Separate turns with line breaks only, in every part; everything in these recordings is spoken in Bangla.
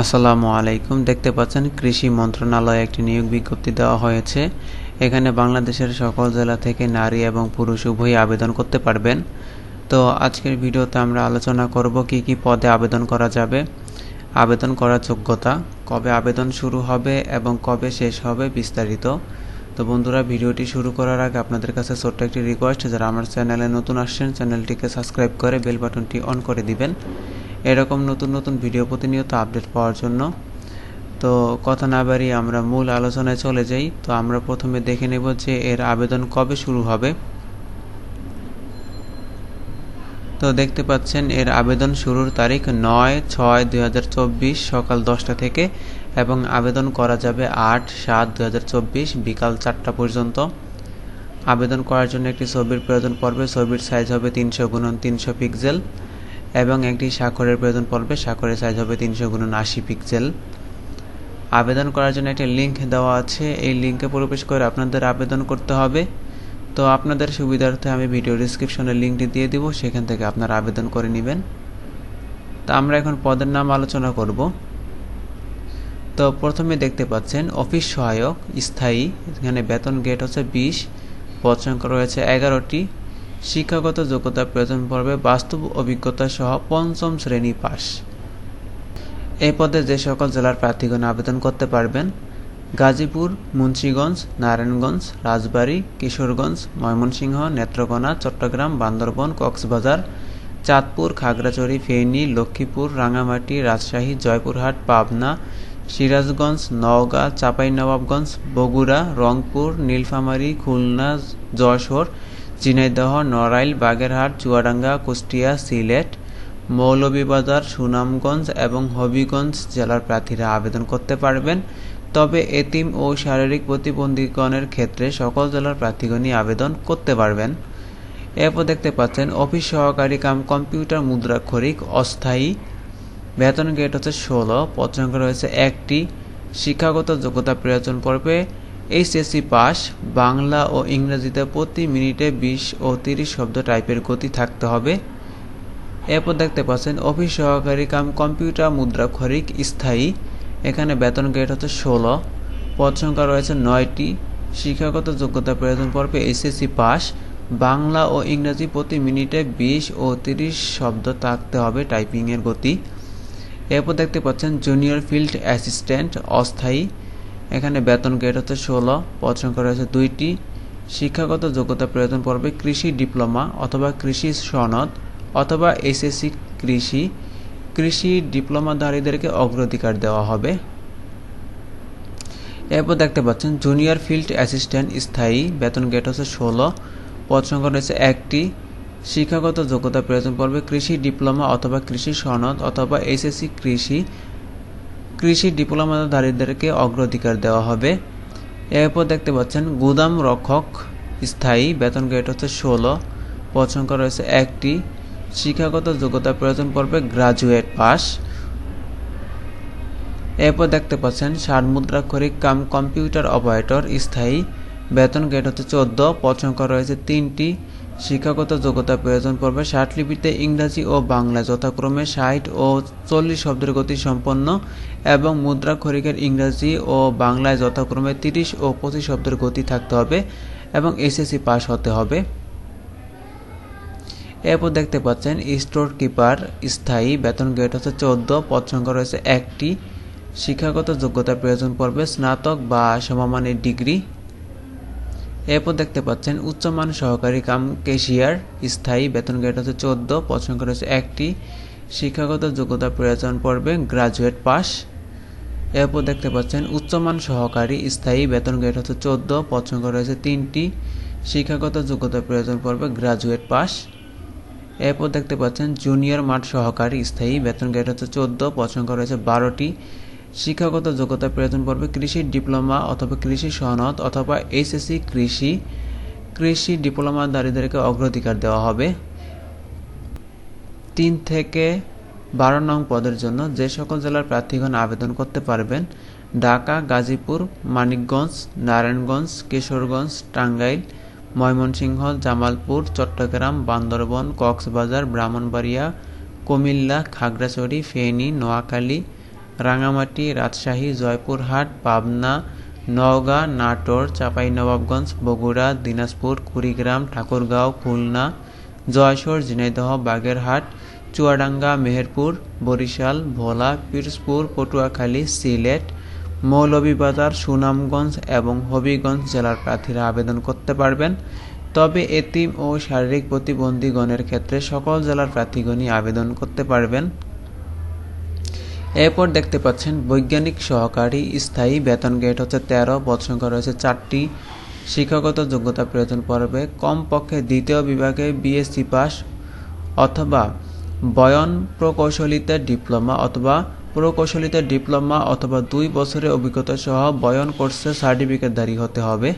আসসালামু আলাইকুম। দেখতে পাচ্ছেন, কৃষি মন্ত্রণালয়ে একটি নিয়োগ বিজ্ঞপ্তি দেওয়া হয়েছে। এখানে বাংলাদেশের সকল জেলা থেকে নারী এবং পুরুষ উভয়ই আবেদন করতে পারবেন। তো আজকের ভিডিওতে আমরা আলোচনা করব কি কি পদে আবেদন করা যাবে, আবেদন করার যোগ্যতা, কবে আবেদন শুরু হবে এবং কবে শেষ হবে বিস্তারিত। তো বন্ধুরা, ভিডিওটি শুরু করার আগে আপনাদের কাছে ছোট্ট একটি রিকোয়েস্ট যারা আমার চ্যানেলে নতুন আসছেন, চ্যানেলটিকে সাবস্ক্রাইব করে বেল বাটনটি অন করে দিবেন। এরকম নতুন নতুন ভিডিও প্রতিনিয়ত আপডেট পাওয়ার জন্য। তো কথা না বাড়িয়ে আমরা মূল আলোচনায় চলে যাই। তো আমরা প্রথমে দেখে নেব যে এর আবেদন কবে শুরু হবে। তো দেখতে পাচ্ছেন, এর আবেদন শুরুর তারিখ নয় ছয় দুই সকাল দশটা থেকে এবং আবেদন করা যাবে আট সাত দুই বিকাল চারটা পর্যন্ত। আবেদন করার জন্য একটি ছবির প্রয়োজন পড়বে। ছবির সাইজ হবে তিনশো গুণন তিনশো পিক্সেল এবং একটি স্বাক্ষরের প্রয়োজন পড়বে। স্বাক্ষরের সাইজ হবে তিনশো গুণন আশি পিক্সেল আবেদন করার জন্য একটি লিঙ্ক দেওয়া আছে। এই লিঙ্কে প্রবেশ করে আপনাদের আবেদন করতে হবে। তো আপনাদের সুবিধার্থে আমি ভিডিও ডিসক্রিপশনে লিঙ্কটি দিয়ে দিব। সেখান থেকে আপনারা আবেদন করে নেবেন। তা আমরা এখন পদের নাম আলোচনা করব। তো প্রথমে দেখতে পাচ্ছেন, অফিস সহায়ক, স্থায়ী। এখানে বেতন গেট হচ্ছে বিশ, পদ সংখ্যা রয়েছে এগারোটি। শিক্ষাগত যোগ্যতা প্রয়োজন পড়বে, বাস্তব অভিজ্ঞতা সহ পঞ্চম শ্রেণি পাস এই পদে যে সকল জেলার প্রার্থীগণ আবেদন করতে পারবেন, গাজীপুর, মুন্সীগঞ্জ, নারায়ণগঞ্জ, রাজবাড়ী, কিশোরগঞ্জ, ময়মনসিংহ, নেত্রকোনা, চট্টগ্রাম, বান্দরবন, কক্সবাজার, চাঁদপুর, খাগড়াছড়ি, ফেনী, লক্ষ্মীপুর, রাঙামাটি, রাজশাহী, জয়পুরহাট, পাবনা, সিরাজগঞ্জ, নওগাঁ, চাঁপাইনবাবগঞ্জ, বগুড়া, রংপুর, নীলফামারী, খুলনা, যশোর ঝিনাইদহ, নড়াইল, বাগেরহাট, চুয়াডাঙ্গা, কুষ্টিয়া, সিলেট, মৌলভীবাজার, সুনামগঞ্জ এবং হবিগঞ্জ জেলার প্রার্থীরা আবেদন করতে পারবেন। তবে এতিম ও শারীরিক প্রতিবন্ধীগণের ক্ষেত্রে সকল জেলার প্রার্থীগণই আবেদন করতে পারবেন। এরপর দেখতে পাচ্ছেন, অফিস সহকারী কাম কম্পিউটার মুদ্রাক্ষরিক অস্থায়ী। বেতন গেট হচ্ছে ষোলো, পদ রয়েছে একটি। শিক্ষাগত যোগ্যতা প্রয়োজন পড়বে এইচএসসি পাস, বাংলা ও ইংরেজিতে প্রতি মিনিটে বিশ ও তিরিশ শব্দ টাইপের গতি থাকতে হবে। এরপর দেখতে পাচ্ছেন, অফিস সহকারী কাম কম্পিউটার মুদ্রাক্ষরিক স্থায়ী। এখানে বেতন গ্রেড হচ্ছে ষোলো, পদ সংখ্যা রয়েছে নয়টি। শিক্ষাগত যোগ্যতা প্রয়োজন পড়বে এইচএসসি পাস, বাংলা ও ইংরেজি প্রতি মিনিটে বিশ ও তিরিশ শব্দ থাকতে হবে টাইপিংয়ের গতি। এরপর দেখতে পাচ্ছেন, জুনিয়র ফিল্ড অ্যাসিস্ট্যান্ট অস্থায়ী। এখানে বেতন গ্রেড হচ্ছে ষোলো, পদ সংখ্যা রয়েছে দুইটি। শিক্ষাগত যোগ্যতা প্রয়োজন পড়বে কৃষি ডিপ্লোমা অথবা কৃষি সনদ অথবা এসএসসি কৃষি। কৃষি ডিপ্লোমাধারীদেরকে অগ্রাধিকার দেওয়া হবে। এরপর দেখতে পাচ্ছেন, জুনিয়র ফিল্ড অ্যাসিস্ট্যান্ট স্থায়ী, বেতন গেট হচ্ছে ষোলো, পদ সংখ্যা রয়েছে একটি। শিক্ষাগত যোগ্যতা প্রয়োজন পড়বে কৃষি ডিপ্লোমা অথবা কৃষি সনদ অথবা এসএসসি কৃষি। কৃষি ডিপ্লোমাধারীদেরকে অগ্রাধিকার দেওয়া হবে। এরপর দেখতে পাচ্ছেন, গুদাম রক্ষক স্থায়ী, বেতন গ্রেড হচ্ছে ষোলো, পদ সংখ্যা রয়েছে একটি। শিক্ষাগত যোগ্যতা প্রয়োজন পড়বে গ্রাজুয়েট পাস এরপর দেখতে পাচ্ছেন, ষাট মুদ্রাক্ষরিক কাম কম্পিউটার অপারেটর স্থায়ী, বেতন গ্রেড হচ্ছে চোদ্দ, পদ সংখ্যা রয়েছে তিনটি। শিক্ষাগত যোগ্যতা প্রয়োজন পড়বে। ষাট লিপিতে ইংরাজি ও বাংলা যথাক্রমে ষাট ও চল্লিশ শব্দের গতি সম্পন্ন এবং মুদ্রাক্ষরিকের ইংরাজি ও বাংলায় যথাক্রমে তিরিশ ও পঁচিশ শব্দের গতি থাকতে হবে এবং এসএসসি পাস হতে হবে। এরপর দেখতে পাচ্ছেন, স্টোর কিপার স্থায়ী, বেতন গ্রেড হচ্ছে চোদ্দ, পদ সংখ্যা রয়েছে একটি। শিক্ষাগত যোগ্যতা প্রয়োজন পড়বে স্নাতক বা সমমানের ডিগ্রি। এরপর দেখতে পাচ্ছেন উচ্চমান সহকারী কাম কেশিয়ার স্থায়ী বেতন গ্রেড হচ্ছে চোদ্দ পদ সংখ্যা রয়েছে একটি, শিক্ষাগত যোগ্যতা প্রয়োজন পড়বে গ্রাজুয়েট পাস এরপর দেখতে পাচ্ছেন উচ্চমান সহকারী, স্থায়ী বেতন গ্রেড হচ্ছে চোদ্দ সংখ্যা রয়েছে তিনটি, শিক্ষাগত যোগ্যতা প্রয়োজন পড়বে গ্রাজুয়েট পাস এরপর দেখতে পাচ্ছেন জুনিয়র মাঠ সহকারী, স্থায়ী বেতন গ্রেড হচ্ছে চোদ্দ সংখ্যা রয়েছে বারোটি শিক্ষাগত যোগ্যতা প্রয়োজন পড়বে কৃষি ডিপ্লোমা অথবা কৃষি সনদ অথবা এইচএসসি কৃষি কৃষি ডিপ্লোমাধারীদেরকে অগ্রাধিকার দেওয়া হবে। তিন থেকে বারো নং পদের জন্য যে সকল জেলার প্রার্থীগণ আবেদন করতে পারবেন, ঢাকা, গাজীপুর, মানিকগঞ্জ, নারায়ণগঞ্জ, কিশোরগঞ্জ, টাঙ্গাইল, ময়মনসিংহ, জামালপুর, চট্টগ্রাম, বান্দরবন, কক্সবাজার, ব্রাহ্মণবাড়িয়া, কুমিল্লা, খাগড়াছড়ি, ফেনী, নোয়াখালী রাঙামাটি রাজশাহী, জয়পুরহাট, পাবনা, নওগাঁ, নাটোর, চাঁপাইনবাবগঞ্জ, বগুড়া, দিনাজপুর, কুড়িগ্রাম, ঠাকুরগাঁও, খুলনা জয়সর ঝিনাইদহ, বাগেরহাট, চুয়াডাঙ্গা, মেহেরপুর, বরিশাল, ভোলা, পিরোজপুর, পটুয়াখালী, সিলেট, মৌলভীবাজার, সুনামগঞ্জ এবং হবিগঞ্জ জেলার প্রার্থীরা আবেদন করতে পারবেন। তবে এতিম ও শারীরিক প্রতিবন্ধীগণের ক্ষেত্রে সকল জেলার প্রার্থীগণই আবেদন করতে পারবেন। এরপর দেখতে পাচ্ছেন বৈজ্ঞানিক সহকারী স্থায়ী বেতন গেট হচ্ছে তেরো পদ সংখ্যা রয়েছে চারটি। শিক্ষাগত যোগ্যতা প্রয়োজন পড়বে। কমপক্ষে দ্বিতীয় বিভাগে বিএসসি পাস অথবা বয়ন প্রকৌশলীতে ডিপ্লোমা অথবা প্রকৌশলীতে ডিপ্লোমা অথবা দুই বছরের অভিজ্ঞতা সহ বয়ন কোর্সে সার্টিফিকেটধারী হতে হবে।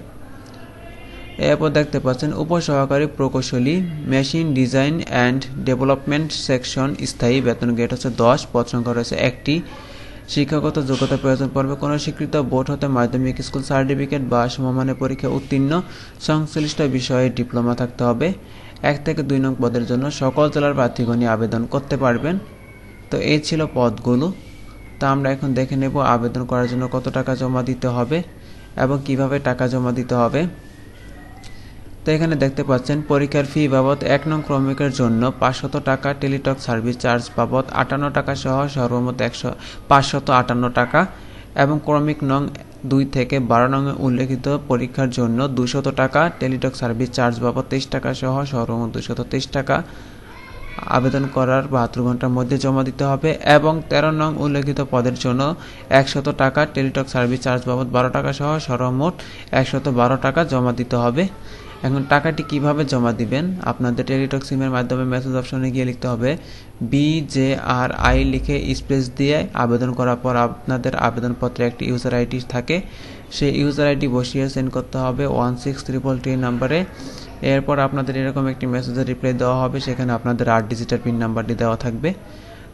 এরপর দেখতে পাচ্ছেন উপসহকারী প্রকৌশলী machine design and development section স্থায়ী বেতন গেট হচ্ছে দশ, পদ সংখ্যা রয়েছে একটি। শিক্ষাগত যোগ্যতা প্রয়োজন পড়বে কোনো স্বীকৃত বোর্ড হতে মাধ্যমিক স্কুল সার্টিফিকেট বা সমমানের পরীক্ষা উত্তীর্ণ সংশ্লিষ্ট বিষয়ে ডিপ্লোমা থাকতে হবে। এক থেকে দুই নং পদের জন্য সকল জেলার প্রার্থীগণই আবেদন করতে পারবেন। তো এই ছিল পদগুলো। তা আমরা এখন দেখে নেব আবেদন করার জন্য কত টাকা জমা দিতে হবে এবং কীভাবে টাকা জমা দিতে হবে। তো এখানে দেখতে পাচ্ছেন, পরীক্ষার ফি বাবদ এক নং ক্রমিকের জন্য পাঁচশত টাকা টেলিটক সার্ভিস চার্জ বাবদ আটান্ন টাকা সহ সর্বমোট একশো, পাঁচশত আটান্ন টাকা এবং ক্রমিক নং দুই থেকে বারো নং উল্লেখিত পরীক্ষার জন্য দুশত টাকা টেলিটক সার্ভিস চার্জ বাবদ তেইশ টাকা সহ সর্বমোট দুশত তেইশ টাকা আবেদন করার বাহাত্তর ঘণ্টার মধ্যে জমা দিতে হবে এবং তেরো নং উল্লেখিত পদের জন্য একশত টাকা টেলিটক সার্ভিস চার্জ বাবদ বারো টাকা সহ সর্বমোট একশত বারো টাকা জমা দিতে হবে। এখন টাকাটি কীভাবে জমা দিবেন? আপনাদের টেলিটক সিমের মাধ্যমে মেসেজ অপশনে গিয়ে লিখতে হবে বি জে আর আই লিখে স্পেস দিয়ে আবেদন করার পর আপনাদের আবেদনপত্রে একটি ইউজার আইডি থাকে। সেই ইউজার আইডি বসিয়ে সেন্ড করতে হবে ওয়ান সিক্স ট্রিপল থ্রি নাম্বারে এরপর আপনাদের এরকম একটি মেসেজের রিপ্লাই দেওয়া হবে, সেখানে আপনাদের আট ডিজিটের পিন নাম্বারটি দেওয়া থাকবে।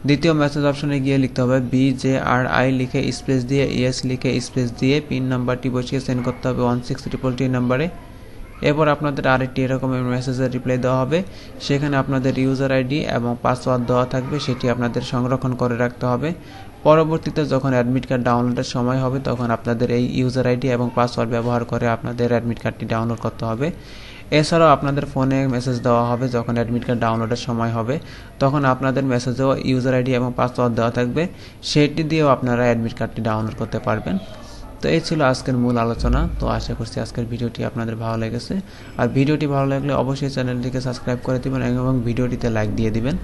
দ্বিতীয় মেসেজ অপশনে গিয়ে লিখতে হবে বি জে আর আই লিখে স্পেস দিয়ে ইএস লিখে স্পেস দিয়ে পিন নাম্বারটি বসিয়ে সেন্ড করতে হবে ওয়ান সিক্স ট্রিপল থ্রি নাম্বারে এরপর আপনাদের আরেকটি এরকমের মেসেজের রিপ্লাই দেওয়া হবে। সেখানে আপনাদের ইউজার আইডি এবং পাসওয়ার্ড দেওয়া থাকবে, সেটি আপনাদের সংরক্ষণ করে রাখতে হবে। পরবর্তীতে যখন অ্যাডমিট কার্ড ডাউনলোডের সময় হবে, তখন আপনাদের এই ইউজার আইডি এবং পাসওয়ার্ড ব্যবহার করে আপনাদের অ্যাডমিট কার্ডটি ডাউনলোড করতে হবে। এছাড়াও আপনাদের ফোনে মেসেজ দেওয়া হবে যখন অ্যাডমিট কার্ড ডাউনলোডের সময় হবে। তখন আপনাদের মেসেজেও ইউজার আইডি এবং পাসওয়ার্ড দেওয়া থাকবে। সেটি দিয়েও আপনারা অ্যাডমিট কার্ডটি ডাউনলোড করতে পারবেন। তো এই ছিল আজকের মূল আলোচনা। তো আশা করছি আজকের ভিডিওটি আপনাদের ভালো লেগেছে। আর ভিডিওটি ভালো লাগলে অবশ্যই চ্যানেলটিকে সাবস্ক্রাইব করে দেবেন এবং ভিডিওটিতে লাইক দিয়ে দিবেন।